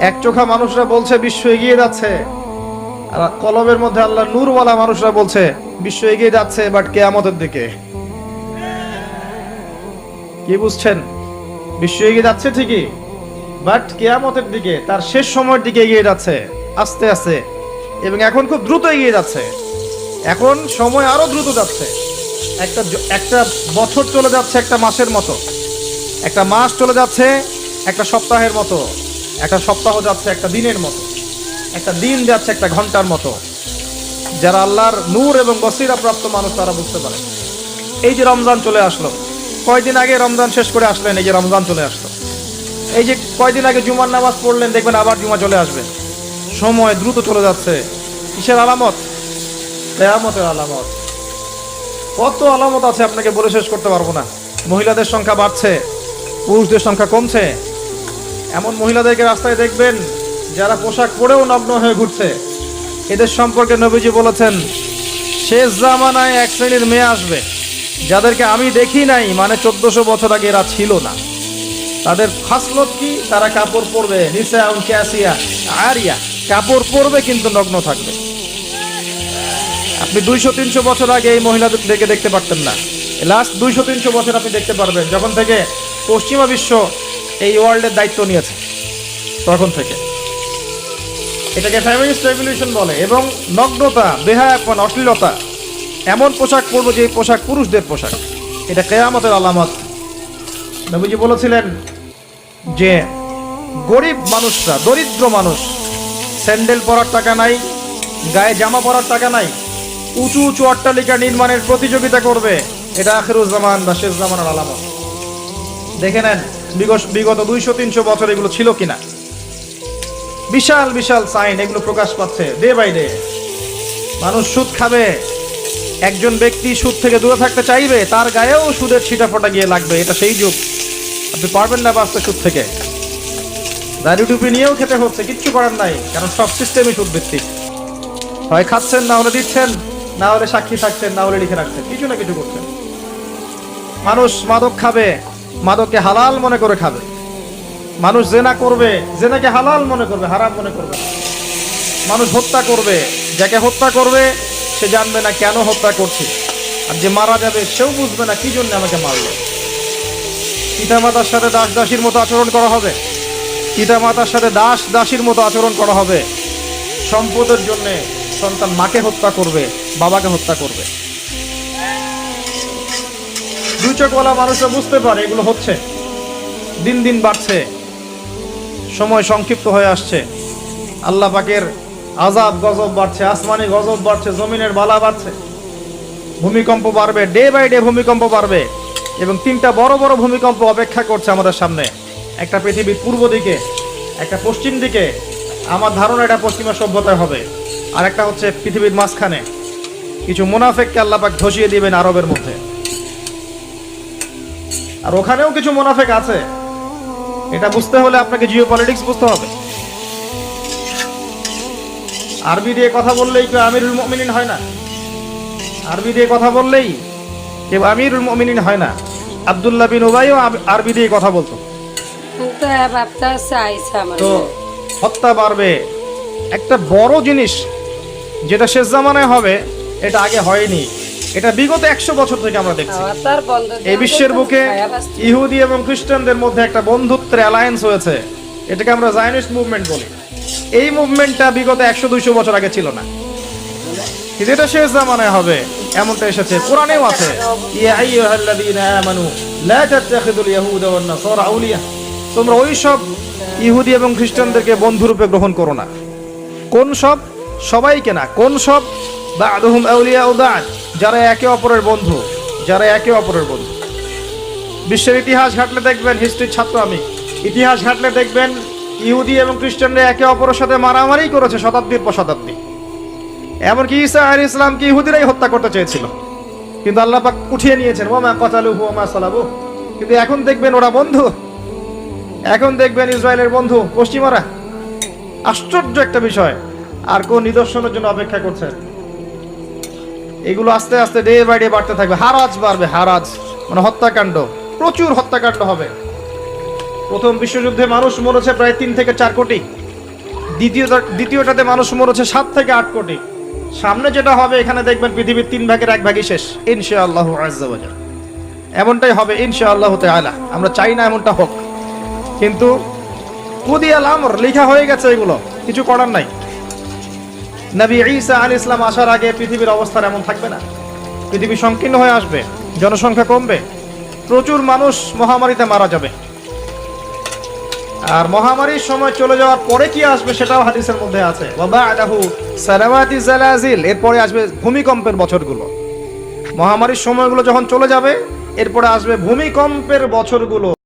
এক চোখা মানুষরা বলছে, বিশ্ব এগিয়ে যাচ্ছে। আর কলবের মধ্যে আল্লাহ নূরওয়ালা মানুষরা বলছে, বিশ্ব এগিয়ে যাচ্ছে, বাট কেয়ামতের দিকে। কি বুঝছেন? বিশ্ব এগিয়ে যাচ্ছে ঠিকই, বাট কেয়ামতের দিকে, তার শেষ সময়ের দিকে এগিয়ে যাচ্ছে, আস্তে আস্তে। এবং এখন খুব দ্রুত এগিয়ে যাচ্ছে। এখন সময় আরও দ্রুত যাচ্ছে। একটা একটা বছর চলে যাচ্ছে একটা মাসের মতো। একটা মাস চলে যাচ্ছে একটা সপ্তাহের মতো। একটা সপ্তাহ যাচ্ছে একটা দিনের মতো। একটা দিন যাচ্ছে একটা ঘণ্টার মতো। যারা আল্লাহর নূর এবং বসিরা প্রাপ্ত মানুষ, তারা বুঝতে পারে। এই যে রমজান চলে আসলো, কয়দিন আগে রমজান শেষ করে আসলেন, এই যে রমজান চলে আসলো। এই যে কয়দিন আগে জুমার নামাজ পড়লেন, দেখবেন আবার জুমা চলে আসবে। সময় দ্রুত চলে যাচ্ছে। কিসের আলামত? কেয়ামতের আলামত। কত আলামত আছে আপনাকে বলে শেষ করতে পারব না। মহিলাদের সংখ্যা বাড়ছে, পুরুষদের সংখ্যা কমছে। এমন মহিলাদেরকে রাস্তায় দেখবেন যারা পোশাক পরেও নগ্ন হয়ে ঘুরছে। এদের সম্পর্কে নবীজি বলেছেন, শেষ জামানায় এক শ্রেণির মেয়ে আসবে, যাদেরকে আমি দেখি নাই মানে চোদ্দশো বছর আগে এরা ছিল না। তাদের খাসলত কি? তারা কাপড় পরবে, নিসা আরিয়া, কাপড় পরবে কিন্তু নগ্ন থাকবে। আপনি দুইশো, তিনশো বছর আগে এই মহিলাদের মহিলাদেরকে দেখতে পারতেন না। লাস্ট দুইশো, তিনশো বছর আপনি দেখতে পারবেন, যখন থেকে পশ্চিমা বিশ্ব এই ওয়ার্ল্ডের দায়িত্ব নিয়েছে। তখন থেকে। এটাকে ফ্যামিলিস্ট রেভলিউশন বলে এবং নগ্নতা, বেহায়াপন, অশ্লীলতা, এমন পোশাক পরবো যে পোশাক পুরুষদের পোশাক। এটা কেয়ামতের আলামত। নবীজি বলেছিলেন যে, গরিব মানুষরা, দরিদ্র মানুষ, স্যান্ডেল পরার টাকা নাই, গায়ে জামা পরার টাকা নাই, উঁচু উঁচু অট্টালিকা নির্মাণের প্রতিযোগিতা করবে, এটা আখেরুজ্জামান বা শেষ জামানের আলামত। দেখে নেন বিগত- দুইশো, তিনশো বছর এগুলো ছিল কিনা? বিশাল বিশাল সাইন এগুলো প্রকাশ পাচ্ছে ডে বাই ডে মানুষ সুদ খাবে। একজন ব্যক্তি সুদ থেকে দূরে থাকতে চাইবে, তার গায়েও সুদের ছিটা ফোটা গিয়ে লাগবে, এটা সেই যুগ। আপনি পারবেন না বাঁচতে সুদ থেকে। দাড়ি টুপি নিয়েও খেতে হচ্ছে, কিচ্ছু করার নাই, কারণ সব সিস্টেমই সুদ ভিত্তিক হয় খাচ্ছেন, না হলে দিচ্ছেন, না হলে সাক্ষী থাকছেন, না হলে লিখে রাখছেন, কিছু না কিছু করছেন। মানুষ মাদক খাবে। মাদককে হালাল মনে করে খাবে। মানুষ জেনা করবে, জেনাকে হালাল মনে করবে, হারাম মনে করবে মানুষ হত্যা করবে, যাকে হত্যা করবে, সে জানবে না কেন হত্যা করছে। আর যে মারা যাবে, সেও বুঝবে না কি জন্য আমাকে মারলো। পিতামাতার সাথে দাস দাসীর মতো আচরণ করা হবে। পিতামাতার সাথে দাস দাসীর মতো আচরণ করা হবে। সম্পদের জন্যে সন্তান মাকে হত্যা করবে, বাবাকে হত্যা করবে। দুই চোখওয়ালা মানুষরা বুঝতে পারে এগুলো হচ্ছে। দিন দিন বাড়ছে। সময় সংক্ষিপ্ত হয়ে আসছে। আল্লাহ পাকের আজাব গজব বাড়ছে, আসমানি গজব বাড়ছে, জমিনের বালা বাড়ছে। ভূমিকম্প বাড়বে, ডে বাই ডে ভূমিকম্প বাড়বে এবং তিনটা বড় বড় ভূমিকম্প অপেক্ষা করছে আমাদের সামনে। একটা পৃথিবীর পূর্ব দিকে, একটা পশ্চিম দিকে। আমার ধারণা এটা পশ্চিমা সভ্যতায় হবে। আর একটা হচ্ছে পৃথিবীর মাঝখানে। কিছু মুনাফেককে আল্লাপাক ধসিয়ে দিবেন আরবের মধ্যে। আর ওখানেও কিছু মোনাফেক আছে। এটা বুঝতে হলে আপনাকে জিও পলিটিক্স বুঝতে হবে। আরবি দিয়ে কথা বললেই কেউ আমিরুল মমিনিন হয় না। আরবি দিয়ে কথা বললেই কেউ আমিরুল মমিনিন হয় না। আবদুল্লাহ বিন ওবাইও আরবি দিয়ে কথা বলতো। তো হত্যা বাড়বে। একটা বড় জিনিস যেটা শেষ জামানায় হবে এটা আগে হয়নি। এটা বিগত একশো বছর থেকে আমরা দেখছি। এই বিশ্বের বুকে ইহুদি এবং খ্রিস্টানদের মধ্যে একটা বন্ধুত্বের অ্যালায়েন্স হয়েছে। এটাকে আমরা জায়নিস্ট মুভমেন্ট বলি। এই মুভমেন্টটা বিগত একশো দুইশো বছর আগে ছিল না। কিন্তু এটা শেষ জামানায় হবে এমনটা এসেছে। কোরআনেও আছে তোমরা ওই সব ইহুদি এবং খ্রিস্টানদেরকে বন্ধুরূপে গ্রহণ করো না। কোন সব? সবাইকে না। কোন সব? বা'দুহুম আউলিয়াউ বা'দ, যারা একে অপরের বন্ধু, যারা একে অপরের বন্ধু। বিশ্বের ইতিহাস ঘাটলে দেখবেন হিস্ট্রির ছাত্র আমি। ইতিহাস ঘাটলে দেখবেন, ইহুদি এবং খ্রিস্টানরা একে অপরের সাথে মারামারি করেছে শতাব্দীর পর শতাব্দী। এমনকি ঈসা আলী ইসলামকে ইহুদিরাই হত্যা করতে চেয়েছিল? কিন্তু আল্লাহ পাক উঠিয়ে নিয়েছেন ওমা কতালু ওমা সালাবু কিন্তু এখন দেখবেন ওরা বন্ধু। এখন দেখবেন ইসরায়েলের বন্ধু, পশ্চিমারা। আশ্চর্য একটা বিষয়। আর কোন নিদর্শনের জন্য অপেক্ষা করছেন এগুলো আস্তে আস্তে ডে বাই ডে বাড়তে থাকবে। হারাজ বাড়বে, হারাজ। মানে হত্যাকাণ্ড। প্রচুর হত্যাকাণ্ড হবে। প্রথম বিশ্বযুদ্ধে মানুষ মরেছে প্রায় তিন থেকে চার কোটি। দ্বিতীয় দ্বিতীয়টাতে মানুষ মরেছে সাত থেকে আট কোটি। সামনে যেটা হবে, এখানে দেখবেন পৃথিবীর তিন ভাগের এক ভাগই শেষ। ইনশা আল্লাহ এমনটাই হবে ইনশা আল্লাহ তাআলা। আমরা চাই না এমনটা হোক। কিন্তু কুদিয়াল আমর, লেখা হয়ে গেছে এগুলো। কিছু করার নাই। নবী ঈসা আলী ইসলাম আসার আগে পৃথিবীর অবস্থা এমন থাকবে না। পৃথিবী সংকীর্ণ হয়ে আসবে, জনসংখ্যা কমবে, প্রচুর মানুষ মহামারীতে মারা যাবে। আর মহামারীর সময় চলে যাওয়ার পরে কি আসবে সেটাও হাদিসের মধ্যে আছে। এরপরে আসবে ভূমিকম্পের বছরগুলো। মহামারীর সময়গুলো যখন চলে যাবে, এরপরে আসবে ভূমিকম্পের বছরগুলো।